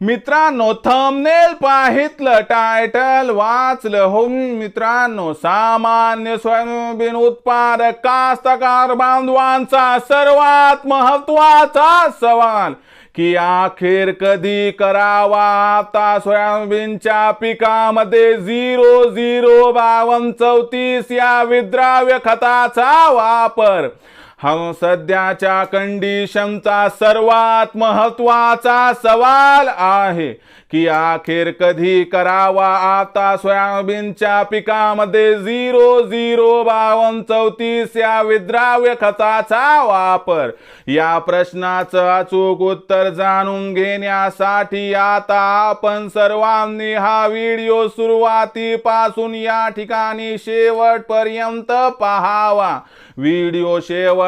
मित्रांनो thumbnail पाहितलं title वाचलं हो मित्रांनो सामान्य स्वयंबीन उत्पादक कास्तकार बांधवांचा सर्वात महत्त्वाचा सवाल की अखेर कधी करावा? आता सोयाबीनच्या पिकामध्ये झिरो झिरो बावन्न चौतीस या विद्राव्य खताचा वापर. हा सध्याच्या कंडिशनचा सर्वात महत्त्वाचा सवाल आहे की अखेर कधी करावा आता सोयाबीनच्या पिकामध्ये झिरो झिरो बावन्न चौतीस या विद्राव्य खताचा वापर. या प्रश्नाचं अचूक उत्तर जाणून घेण्यासाठी आता आपण सर्वांनी हा व्हिडिओ सुरुवातीपासून या ठिकाणी शेवटपर्यंत पहावा. व्हिडिओ शेवट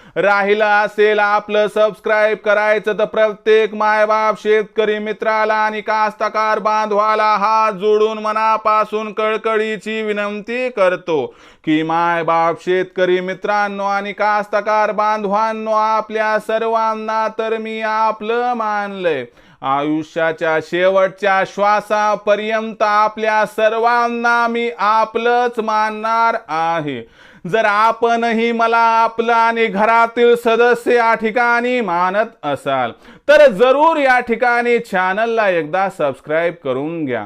राहिलं असेल आपलं सबस्क्राईब करायचं तर प्रत्येक मायबाप शेतकरी मित्राला आणि कास्तकार बांधवाला हात जोडून मनापासून कळकळीची विनंती करतो की मायबाप शेतकरी मित्रांनो आणि कास्तकार बांधवांनो आपल्या सर्वांना तर मी आपलं मानलंय. आयुष्याच्या शेवटच्या श्वासापर्यंत आपल्या सर्वांना मी आपलंच मानणार आहे. जर आपणही मला आपलं आणि घरातील सदस्य या ठिकाणी मानत असाल तर जरूर या ठिकाणी चॅनलला एकदा सबस्क्राईब करून घ्या.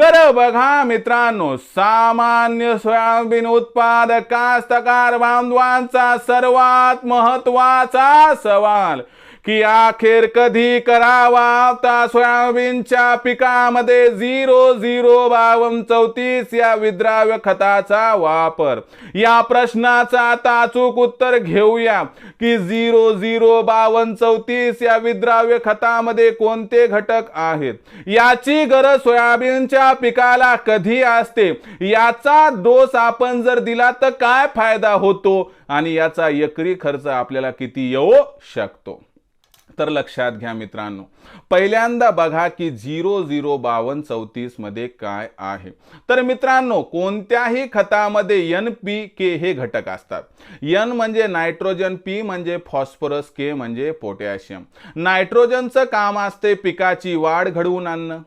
तर बघा मित्रांनो सामान्य सोयाबीन उत्पादक कास्तकार बांधवांचा सर्वात महत्त्वाचा सवाल की अखेर कधी करावा? आता सोयाबीनच्या पिकामध्ये झिरो झिरो बावन चौतीस या विद्राव्य खताचा वापर. या प्रश्नाचा आता अचूक उत्तर घेऊया. की झिरो झिरो बावन चौतीस या विद्राव्य खतामध्ये कोणते घटक आहेत? याची गरज सोयाबीनच्या पिकाला कधी असते? याचा डोस आपण जर दिला तर काय फायदा होतो? आणि याचा एकरी खर्च आपल्याला किती येऊ शकतो? तर लक्षात घ्या मित्रांनो. पहिल्यांदा बघा की झिरो झिरो बावन्न चौतीसमध्ये काय आहे. तर मित्रांनो कोणत्याही खतामध्ये एन पी के हे घटक असतात. एन म्हणजे नायट्रोजन पी म्हणजे फॉस्फरस के म्हणजे पोटॅशियम. नायट्रोजनचं काम असते पिकाची वाढ घडवून आणणं.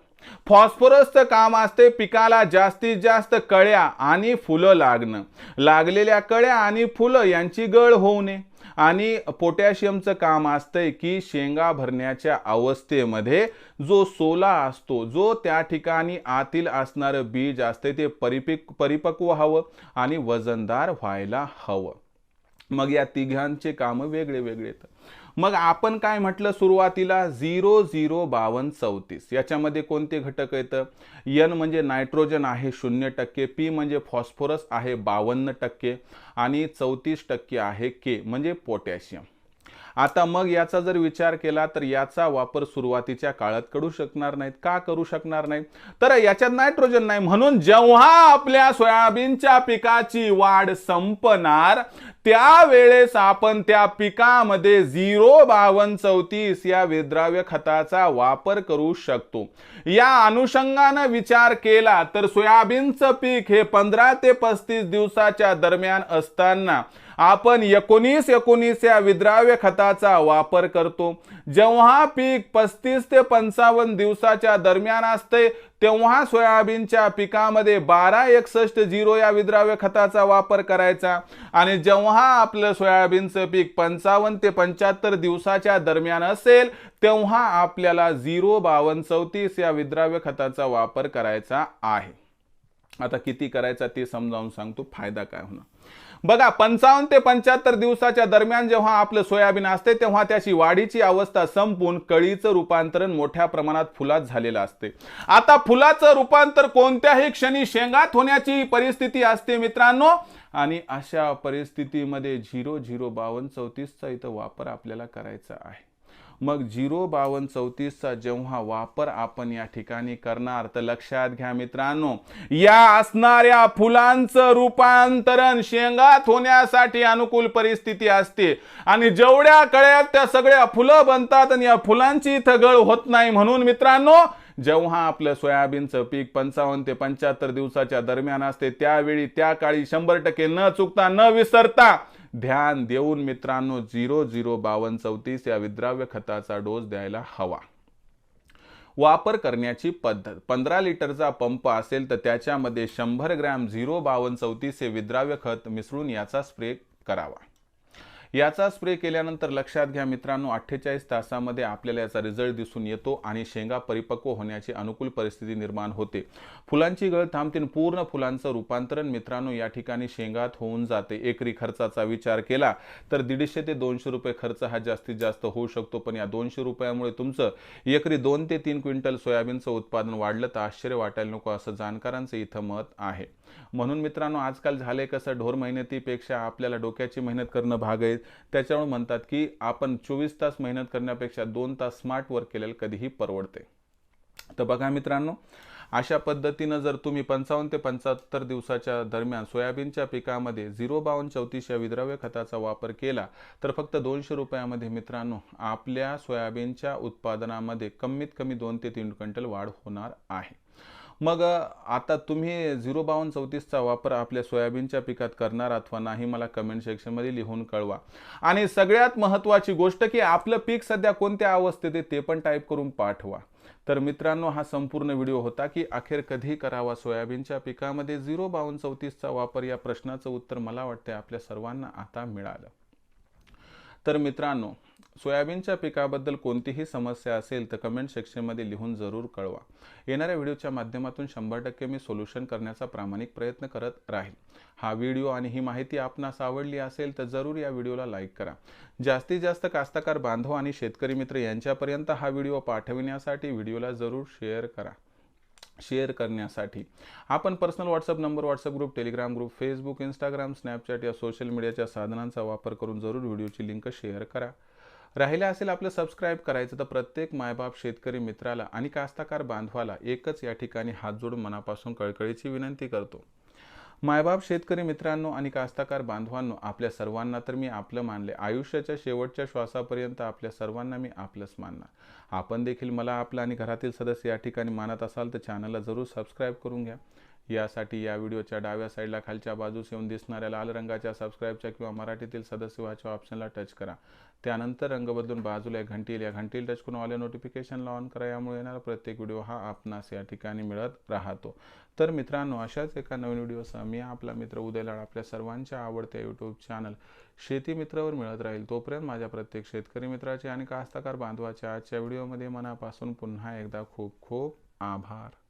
फॉस्फरसचं काम असते पिकाला जास्तीत जास्त कळ्या आणि फुलं लागणं. लागलेल्या कळ्या आणि फुलं यांची गळ होऊ नये. आणि पोटॅशियमचं काम असतंय की शेंगा भरण्याच्या अवस्थेमध्ये जो सोला असतो जो त्या ठिकाणी आतील असणारं बीज असते ते परिपिक परिपक्व हवं आणि वजनदार व्हायला हवं. मग या तिघांचे कामं वेगळे वेगळे आहेत मग आपण काय म्हटलं सुरुवातीला? झिरो झिरो बावन्न चौतीस. याच्यामध्ये कोणते घटक येतं? यन म्हणजे नायट्रोजन आहे शून्य टक्के. पी म्हणजे फॉस्फरस आहे बावन्न टक्के. आणि चौतीस टक्के आहे के म्हणजे पोटॅशियम. आता मग याचा जर विचार केला तर याचा वापर सुरुवातीच्या काळात करू शकणार नाहीत. का करू शकणार नाही तर याच्यात नायट्रोजन नाही. म्हणून जेव्हा आपल्या सोयाबीनच्या पिकाची वाढ संपणार त्यावेळेस आपण त्या पिकामध्ये झिरो बावन्न चौतीस या विद्राव्य खताचा वापर करू शकतो. या अनुषंगानं विचार केला तर सोयाबीनचं पीक हे पंधरा ते पस्तीस दिवसाच्या दरम्यान असताना आपण एकोणीस एकोणीस या विद्राव्य खताचा वापर करतो. जेव्हा पीक पस्तीस ते पंचावन्न दिवसाच्या दरम्यान असते तेव्हा सोयाबीनच्या पिकामध्ये बारा एकसष्ट झिरो या विद्राव्य खताचा वापर करायचा. आणि जेव्हा आपलं सोयाबीनचं पीक पंचावन्न ते पंच्याहत्तर दिवसाच्या दरम्यान असेल तेव्हा आपल्याला झिरो बावन्न चौतीस या विद्राव्य खताचा वापर करायचा आहे. आता किती करायचा ते समजावून सांगतो फायदा काय होणार? बघा पंचावन्न ते पंच्याहत्तर दिवसाच्या दरम्यान जेव्हा आपलं सोयाबीन असते तेव्हा त्याची वाढीची अवस्था संपून कळीचं रूपांतरण मोठ्या प्रमाणात फुलात झालेलं असते. आता फुलाचं रूपांतर कोणत्याही क्षणी शेंगात होण्याची परिस्थिती असते मित्रांनो. आणि अशा परिस्थितीमध्ये झिरो झिरो बावन्न चौतीसचा इथं वापर आपल्याला करायचा आहे. मग झिरो बावन्न चौतीसचा जेव्हा वापर आपण या ठिकाणी करणार तर लक्षात घ्या मित्रांनो या असणाऱ्या फुलांचं रूपांतरण शेंगात होण्यासाठी अनुकूल परिस्थिती असते. आणि जेवढ्या कळ्यात त्या सगळ्या फुलं बनतात आणि या फुलांची इथं गळ होत नाही म्हणून मित्रांनो जेव्हा आपलं सोयाबीनचं पीक पंचावन्न ते पंच्याहत्तर दिवसाच्या दरम्यान असते त्यावेळी त्या काळी शंभर टक्के न चुकता न विसरता ध्यान देऊन मित्रांनो झिरो झिरो बावन्न चौतीस या विद्राव्य खताचा डोस द्यायला हवा. वापर करण्याची पद्धत. पंधरा लिटरचा पंप असेल तर त्याच्यामध्ये शंभर ग्रॅम झिरो बावन्न चौतीस हे विद्राव्य खत मिसळून याचा स्प्रे करावा. याचा स्प्रे केल्यानंतर लक्षात घ्या मित्रांनो अठ्ठेचाळीस तासामध्ये आपल्याला याचा रिझल्ट दिसून येतो आणि शेंगा परिपक्व होण्याची अनुकूल परिस्थिती निर्माण होते. फुलांची गळ थांबतील पूर्ण फुलांचं रूपांतरण मित्रांनो या ठिकाणी शेंगात होऊन जाते. एकरी खर्चाचा विचार केला तर दीडशे ते दोनशे रुपये खर्च हा जास्तीत जास्त होऊ शकतो. पण या दोनशे रुपयामुळे तुमचं एकरी दोन ते तीन क्विंटल सोयाबीनचं उत्पादन वाढलं तर आश्चर्य वाटायला नको असं जाणकारांचं इथं मत आहे. म्हणून मित्रांनो आजकाल झाले कसं ढोर मेहनतीपेक्षा आपल्याला डोक्याची मेहनत करणं भाग आहे. त्याच्यामुळे म्हणतात की आपण चोवीस तास मेहनत करण्यापेक्षा दोन तास स्मार्ट वर्क केलेलं कधीही परवडते. तर बघा मित्रांनो अशा पद्धतीनं जर तुम्ही पंचावन्न ते पंचाहत्तर दिवसाच्या दरम्यान सोयाबीनच्या पिकामध्ये झिरो बावन्न चौतीस या विद्राव्य खताचा वापर केला तर फक्त दोनशे रुपयामध्ये मित्रांनो आपल्या सोयाबीनच्या उत्पादनामध्ये कमीत कमी दोन ते तीन क्विंटल वाढ होणार आहे. मग आता तुम्ही झिरो बावन्न चौतीसचा वापर आपल्या सोयाबीनच्या पिकात करणार अथवा नाही मला कमेंट सेक्शनमध्ये लिहून कळवा. आणि सगळ्यात महत्त्वाची गोष्ट की आपलं पीक सध्या कोणत्या अवस्थेत आहे ते पण टाईप करून पाठवा. तर मित्रांनो हा संपूर्ण व्हिडिओ होता की अखेर कधी करावा सोयाबीनच्या पिकामध्ये झिरो बावन्न चौतीसचा वापर या प्रश्नाचं उत्तर मला वाटते आपल्या सर्वांना आता मिळालं. तर मित्रांनो सोयाबीनच्या पिकाबद्दल कोणतीही समस्या असेल तर कमेंट सेक्शनमध्ये लिहून जरूर कळवा. येणाऱ्या व्हिडिओच्या माध्यमातून शंभर टक्के मी सोल्युशन करण्याचा प्रामाणिक प्रयत्न करत राहील. हा व्हिडिओ आणि ही माहिती आपणास आवडली असेल तर जरूर या व्हिडिओला लाईक करा. जास्तीत जास्त कास्तकार बांधव आणि शेतकरी मित्र यांच्यापर्यंत हा व्हिडिओ पाठविण्यासाठी व्हिडिओला जरूर शेअर करा. शेअर करण्यासाठी. आपण personal WhatsApp number WhatsApp group Telegram group Facebook Instagram Snapchat या सोशल मीडियाच्या साधनांचा वापर करून जरूर व्हिडिओची लिंक शेअर करा. राहिलं असेल आपलं सबस्क्राईब करायचं तर प्रत्येक मायबाप शेतकरी मित्राला आणि कास्ताकार बांधवाला एकच या ठिकाणी हात जोडून मनापासून कळकळीची विनंती करतो. मायबाप शेतकरी मित्रांनो आणि कास्ताकार बांधवांनो आपल्या सर्वांना तर मी आपलं मानले आयुष्याच्या शेवटच्या श्वासापर्यंत आपल्या सर्वांना मी आपलंच मानणार. आपण देखील मला आपलं आणि घरातील सदस्य या ठिकाणी मानत असाल तर चॅनलला जरूर सबस्क्राईब करून घ्या. यासाठी या व्हिडिओच्या डाव्या साईडला खालच्या बाजूस येऊन दिसणाऱ्या लाल रंगाच्या सबस्क्राईबच्या किंवा मराठीतील सदस्य ऑप्शनला टच करा. त्यानंतर रंग बदलून बाजूला एक घंटी या घंटील टच करून ऑल नोटिफिकेशनला ऑन करा. यामुळे येणारा प्रत्येक व्हिडिओ हा आपणास या ठिकाणी मिळत राहतो. तर मित्रांनो अशाच एका नवीन व्हिडिओसह मी आपला मित्र उदयलाड आपल्या सर्वांच्या आवडत्या यूट्यूब चॅनल शेती मित्रावर मिळत राहील. तोपर्यंत माझ्या प्रत्येक शेतकरी मित्राचे आणि कास्तकार बांधवाच्या आजच्या व्हिडिओमध्ये मनापासून पुन्हा एकदा खूप खूप आभार.